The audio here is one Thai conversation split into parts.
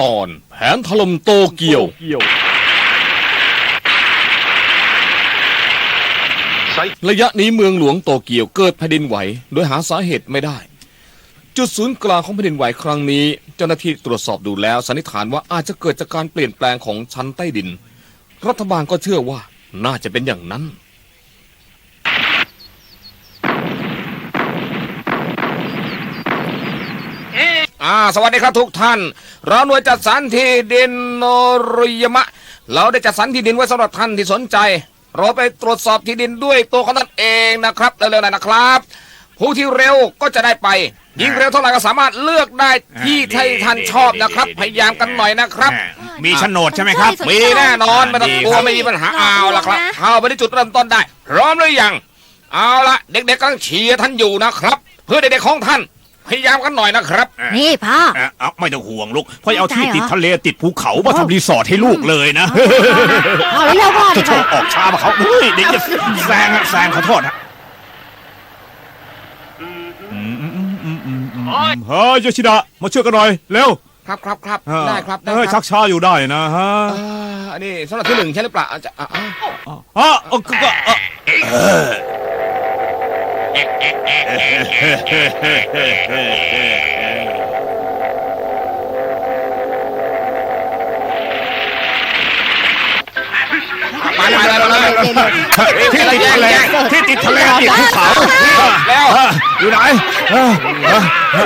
ตอนแผนถล่มโตเกียว ระยะนี้เมืองหลวงโตเกียวเกิดแผ่นดินไหว โดยหาสาเหตุไม่ได้ จุดศูนย์กลางของแผ่นดินไหวครั้งนี้ เจ้าหน้าที่ตรวจสอบดูแล้วสันนิษฐานว่าอาจจะเกิดจากการเปลี่ยนแปลงของชั้นใต้ดิน รัฐบาลก็เชื่อว่าน่าจะเป็นอย่างนั้น อ่าสวัสดีครับทุกท่าน เราหน่วยจัดสรรที่ดินโนริยมะ เราได้จัดสรรที่ดินไว้สำหรับท่านที่สนใจ เราไปตรวจสอบที่ดินด้วยตัวของท่านเองนะครับเร็วๆหน่อยนะครับ ผู้ที่เร็วก็จะได้ไป ยิ่งเร็วเท่าไหร่ก็สามารถเลือกได้ที่ที่ท่านชอบนะครับพยายามกันหน่อยนะครับมีโฉนดใช่ไหมครับ ใช่ มีแน่นอนไม่ต้องกลัวดีครับ ไม่มีปัญหาเอาละครับเข้าไปที่จุดเริ่มต้นได้ พร้อมหรือยัง เอาละเด็กๆกำลังเชียร์ท่านอยู่นะครับ เพื่อเด็กๆของท่าน พยายามกันหน่อยนะครับนี่พ่อเอ่อเอาไม่ต้องห่วงลูกพ่อเอาที่ใจเหรอติดทะเลติดภูเขามาทำรีสอร์ทให้ลูกเลยนะ พ่อเร็วๆพ่อจะดีโชกว่าว์ออกช้ามาเขาเฮ้ยเด็กจะแซงอะแซงขอโทษฮะอืมอืมอืมอืมอืมอืมเฮ้ยโยชิดะ มาช่วยกันหน่อย เร็วครับครับครับเออได้ครับได้เฮ้ยคชัรับกช้าอยู่ได้นะฮะอ่าอันนี้สำหรับที่หนึ่งใช่หรือเปล่าอาจจะอ่าอ่าอ๋อเออก็ก็เออไปไปไปไปเลยที่ติดทะเลที่ติดทะเลติดภูเขาแล้วอยู่ไหนเออเออเพื่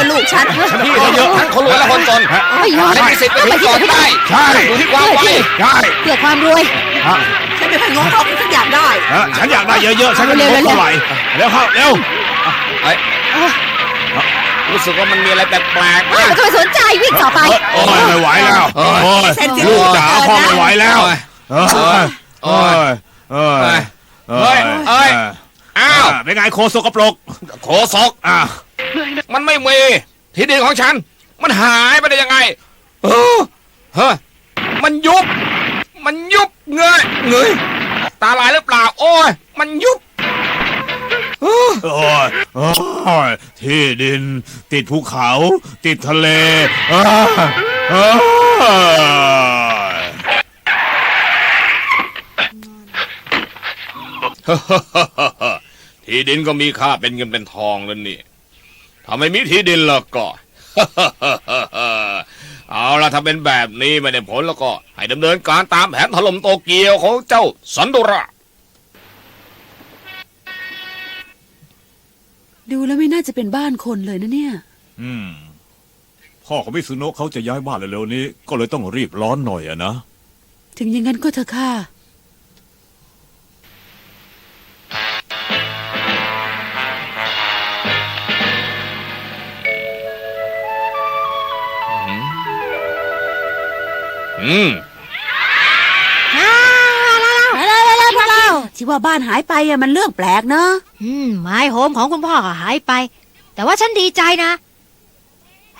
อลูกฉันพี่เยอะทั้งคนรวยและคนจนโอ้ยไม่มีสิทธิ์ไปถึงก่อนได้ใช่อยู่ที่ความไวใช่เพื่อความรวย ฮะไม่เคยง้อเขาฉันอยากได้ฉันอยากได้เยอะๆ ฉันก็เร็มีวๆงบเท่าไหร่เร็วเข้าเร็วเอ้รู้สึกว่ามันมีอะไรแปลกๆเฮ้ยนะมันก็ไม่สนใจวิ่งต่อไปโอ้ยไม่ไหวแล้วโอ้ยลูกจ๋าพ่อไม่ไหวแล้วโอ้ยเอ้ยโอ้เอ้ยเอ้ยเอ้ยอ้าวเป็นไงโคสกปรกโคศกอะมันไม่มีที่ดินของฉัน มันหายไปได้ยังไงเออเฮ้ยมันยุบ มันยุบ เงยเงยตาลายหรือเปล่า โอ้ย มันยุบเออโอ้ยโอ้ยที่ดิน ติดภูเขา ติดทะเลเอ้ยเอ้ยที่ดินก็มีค่าเป็นเงินเป็นทองแล้วนี่ถ้าไม่มีที่ดินแล้วก็ เอาละถ้าเป็นแบบนี้ไม่ได้ผลแล้วก็ ให้ดำเนินการตามแผนถล่มโตเกียวของเจ้าสันโดระ ดูแล้วไม่น่าจะเป็นบ้านคนเลยนะเนี่ย อืม พ่อของมิสุโนะเขาจะย้ายบ้านเร็วๆนี้ ก็เลยต้องรีบร้อนหน่อยอะนะ ถึงอย่างนั้นก็เถอะค่ะ อืมเร็วๆๆพวกเราที่ว่าบ้านหายไปอะมันเรื่องแปลกเนอะอืมไม้โฮมของคุณพ่อก็หายไป แต่ว่าฉันดีใจนะ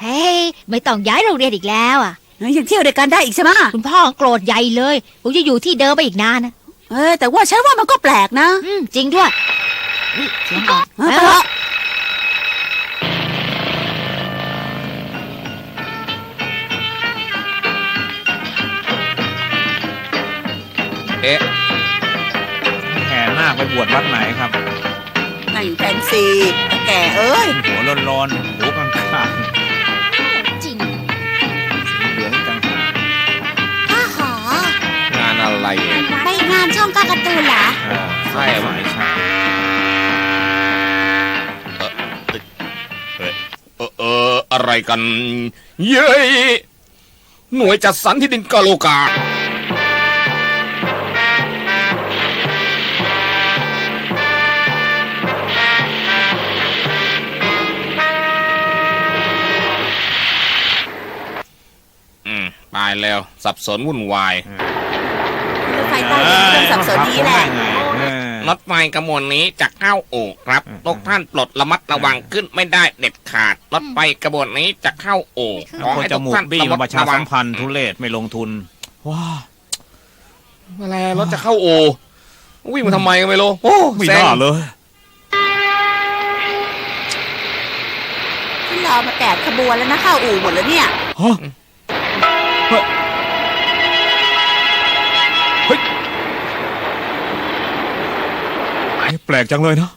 เฮ้ยไม่ต้องย้ายโรงเรียนอีกแล้วอะ ยังเที่ยวด้วยกันได้อีกใช่ไหมคุณพ่อโกรธใหญ่เลยผมจะอยู่ที่เดิมไปอีกนานนะเออแต่ว่าฉันว่ามันก็แปลกนะ อืมจริงด้วยอุ๊ยเสียงออกเออไปไปเถเถอะ อะเอ๊ะแห่นาคไปบวชวัดไหนครับนั่งอยู่แผ่นซีแก่เอ้ยหัวร้อนๆหูกลางจริงๆเหลืองจังอ้าหองานอะไรอะไปงานช่องการ์ตูนเหรออ่าใช่ไหมใช่เออเอออะไรกัน เย้ยหน่วยจัดสรรที่ดินกาโลกาายแล้ว สับสนวุ่นวายรถไฟใต้ดินเรื่องสับสนนี้แหละเออรถไฟกระมวลนี้จะเข้าอู่ครับอืมทุกท่านปลดระมัดระวังขึ้นไม่ได้เด็ดขาด รถไฟกระบวนนี้จะเข้าอู่ขอคนให้จทุกมูกท่านบี้ระมัมาดประชาระวัสังมพันธ์ทุเรศไม่ลงทุนว้าอะไรรถจะเข้าอู่วิ่งมาทำไมก็ไม่รู้โอ้ไม่เซ็งน่าเลยอะไรรอมาแปดขบวนแล้วนะเข้าอู่หมดแล้วเนี่ยฮะ เฮ้ยเฮ้ยแปลกจังเลยนะ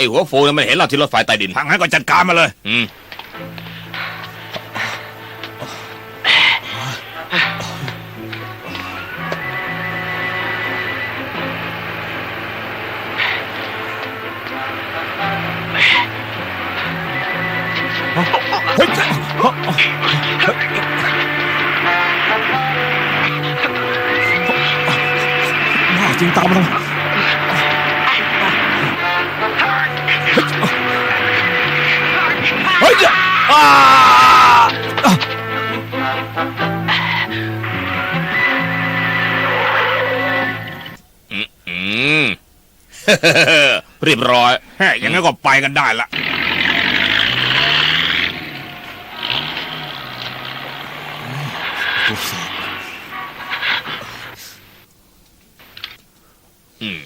อ้หัวโฟนมันเห็นเราที่รถไฟใต้ดินทางนั้นก็จัดการมาเลย อืมเฮ้ยน่าจริงตามมา เฮ้ยอ้าอืมเรียบร้อยแฮ่ยังไงก็ไปกันได้ละอืม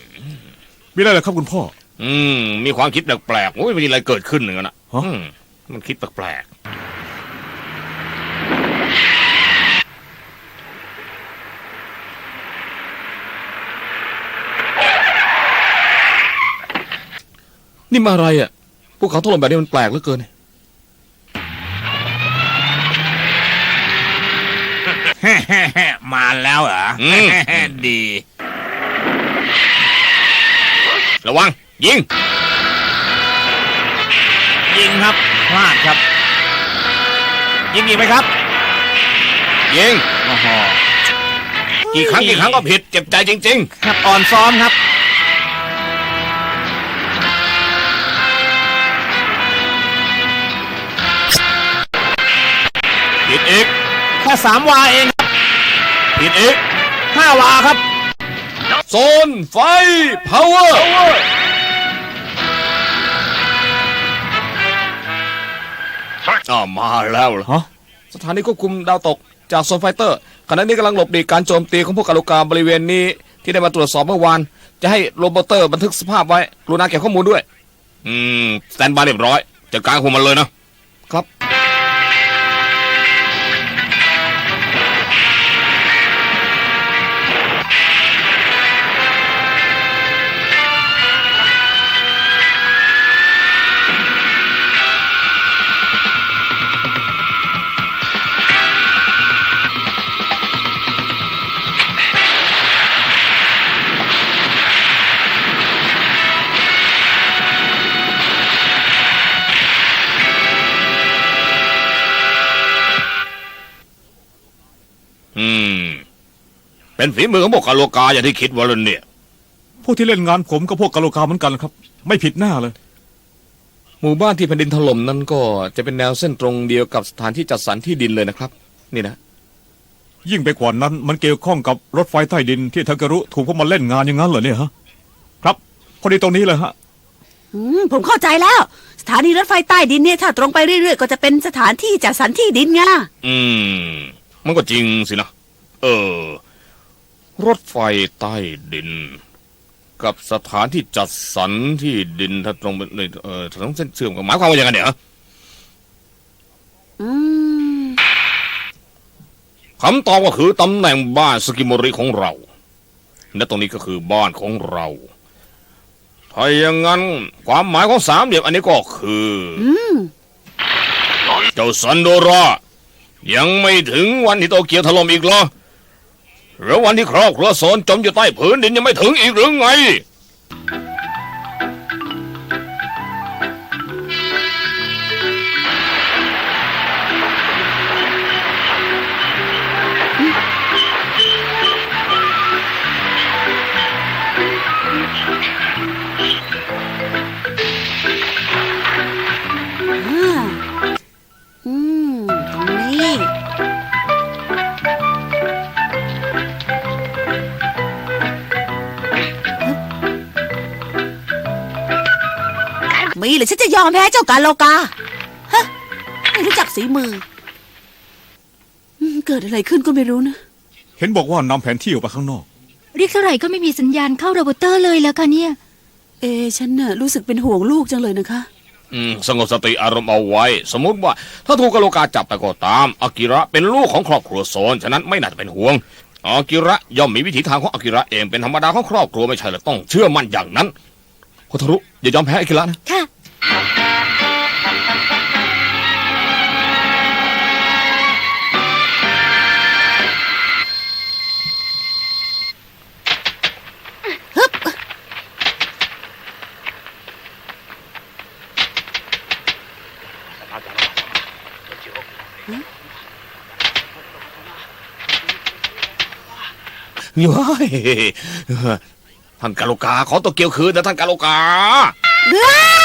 มีอะไรเหรอครับคุณพ่อ อืม มีความคิดแปลกๆโอ้ยมีอะไรเกิดขึ้นหนึ่งอะนะฮะ อืม มันคิดแปลกๆนี่มาอะไรอะพวกเขาถล่มแบบนี้มันแปลกเหลือเกิน มาแล้วเหรอ อืม ดี ระวัง ยิง ยิงครับ พลาดครับ ยิงอีกไหมครับยิงโอ้โหกี่ครั้งกี่ครั้งก็ผิดเจ็บใจจริง ครับอ่อนซ้อมครับ ๆ ผิดอีก แค่สามวาเองครับผิดอีกห้าวาครับ โซนไฟพาวเวอร์ อ้าวมาแล้วเหรอฮะสถานีควบคุมดาวตกจากโซนไฟเตอร์ขณะนี้กำลังหลบหลีกการโจมตีของพวกกาลูกาบริเวณนี้ที่ได้มาตรวจสอบเมื่อวาน จะให้โรบอเตอร์บันทึกสภาพไว้กรุณาเก็บข้อมูลด้วย อืมสแตนบายเรียบร้อยจัดการคุมมันเลยนะ ครับ เป็นฝีมือของพวกกาโลกาอย่างที่คิดว่าเลยเนี่ย พวกที่เล่นงานผมกับพวกกะโหลกาเหมือนกันครับ ไม่ผิดหน้าเลย หมู่บ้านที่แผ่นดินถล่มนั้นก็จะเป็นแนวเส้นตรงเดียวกับสถานที่จัดสรรที่ดินเลยนะครับ นี่นะ ยิ่งไปกว่านั้นมันเกี่ยวข้องกับรถไฟใต้ดินที่ทาการุถูกพวกมันเล่นงานอย่างนั้นเหรอเนี่ยฮะ ครับพอดีตรงนี้เลยฮะ อืมผมเข้าใจแล้ว สถานีรถไฟใต้ดินเนี่ยถ้าตรงไปเรื่อยๆ ก็จะเป็นสถานที่จัดสรรที่ดินไงอืม มันก็จริงสินะ เออ รถไฟใต้ดิน กับสถานที่จัดสรรที่ดินถ้าตรงไปในเออถนนเส้นเชื่อมกันหมายความว่าอย่างไงเนี่ยฮะอืมคำตอบก็คือตำแหน่งบ้านสกิโมริของเรา และตรงนี้ก็คือบ้านของเราถ้าอย่างนั้น ความหมายของสามเหลี่ยมอันนี้ก็คือ อืมเจ้าซันโดรายังไม่ถึงวันที่โตเกียวถล่มอีกเหรอ แล้ววันที่ครอบครัวโซนจมอยู่ใต้ผืนดินยังไม่ถึงอีกหรือไง ยฉันจะยอมแพ้เจ้ากาโลกา ฮะ ไม่รู้จักสีมืออืมเกิดอะไรขึ้นก็ไม่รู้นะ เห็นบอกว่านำแผนที่ออกไปข้างนอก เรียกเท่าไหร่ก็ไม่มีสัญญาณเข้าโรบอเตอร์เลยแล้วค่ะเนี่ย เอ ฉันน่ะรู้สึกเป็นห่วงลูกจังเลยนะคะ อืมสงบสติอารมณ์เอาไว้ สมมติว่า ถ้าถูกกะโหลกาจับไปก็ตามอากิระเป็นลูกของครอบครัวโซน ฉะนั้นไม่น่าจะเป็นห่วงอากิระย่อมมีวิถีทางของอากิระเองเป็นธรรมดาของครอบครัวไม่ใช่เหรอต้องเชื่อมั่นอย่างนั้นโคทารุอย่ายอมแพ้อากิระนะ ค่ะ ย้ายท่านกาโลกาขอตัวเกียวคืนนะท่านกาโลกาอ๋อเ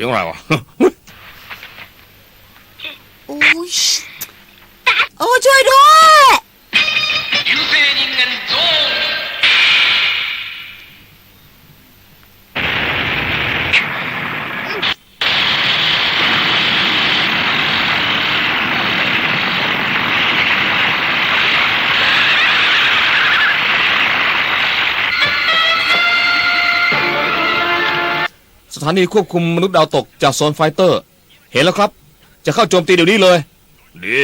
สียงอะไรวะ โอ้ยโอ้ช่วยด้วย สถานีควบคุมมนุษย์ดาวตกจากโซนไฟเตอร์ เห็นแล้วครับ จะเข้าโจมตีเดี๋ยวนี้เลย ดี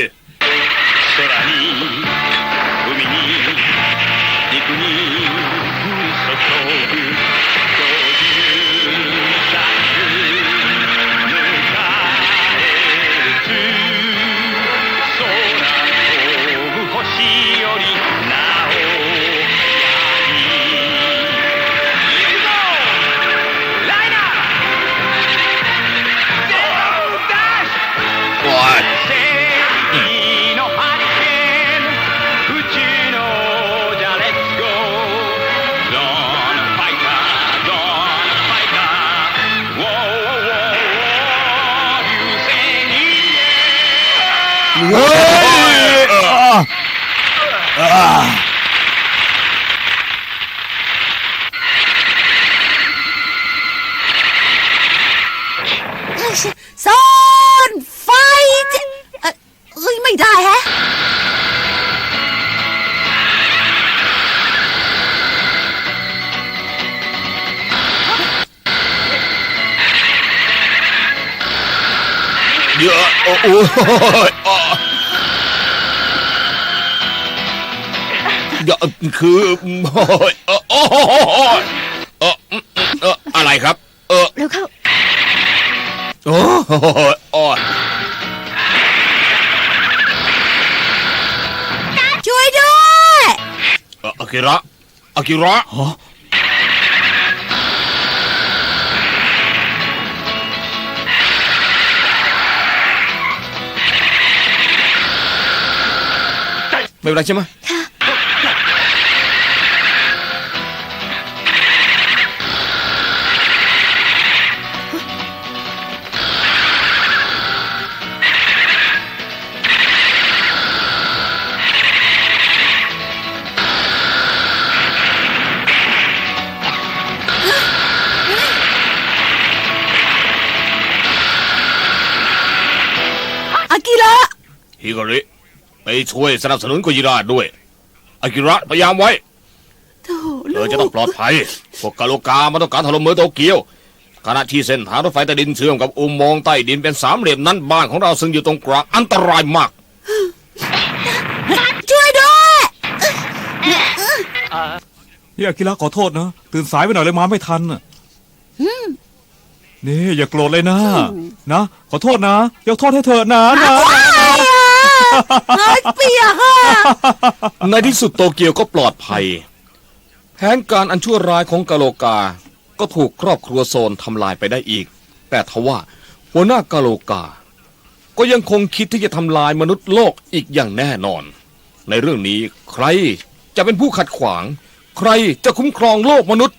คือโอ้ยอโอ้โหเออเอออะไรครับ เออแล้วเข้าโอ้โหอ้ยช่วยด้วยเอ่ออากิระอากิระ ไม่เป็นไรใช่ไหมค่ะ อากิระ ฮิการิ ไปช่วยสนับสนุนโกจิระด้วย อากิระพยายามไว้โธ่เธลูอกจะต้องปลอดภัย พวกกาโลกามันต้องการถล่มเมืองโตเกียว ขณะที่เส้นทางรถไฟใต้ดินเชื่อมกับอุโมงค์ใต้ดินเป็นสามเหลี่ยมนั้นบ้านของเราซึ่งอยู่ตรงกลางอันตรายมาก ช่วยด้วย นี่อากิระขอโทษนะ ตื่นสายไปหน่อยเลยมาไม่ทันน่ะนี่อย่าโกรธเลยนะ นะ ขอโทษนะ ยกโทษให้เธอนะนะ เฮ้ยเปียกอะในที่สุดโตเกียวก็ปลอดภัย แผนการอันชั่วร้ายของกาโลกา ก็ถูกครอบครัวโซนทำลายไปได้อีก แต่ทว่าหัวหน้ากาโลกา ก็ยังคงคิดที่จะทำลายมนุษย์โลกอีกอย่างแน่นอน ในเรื่องนี้ใครจะเป็นผู้ขัดขวาง ใครจะคุ้มครองโลกมนุษย์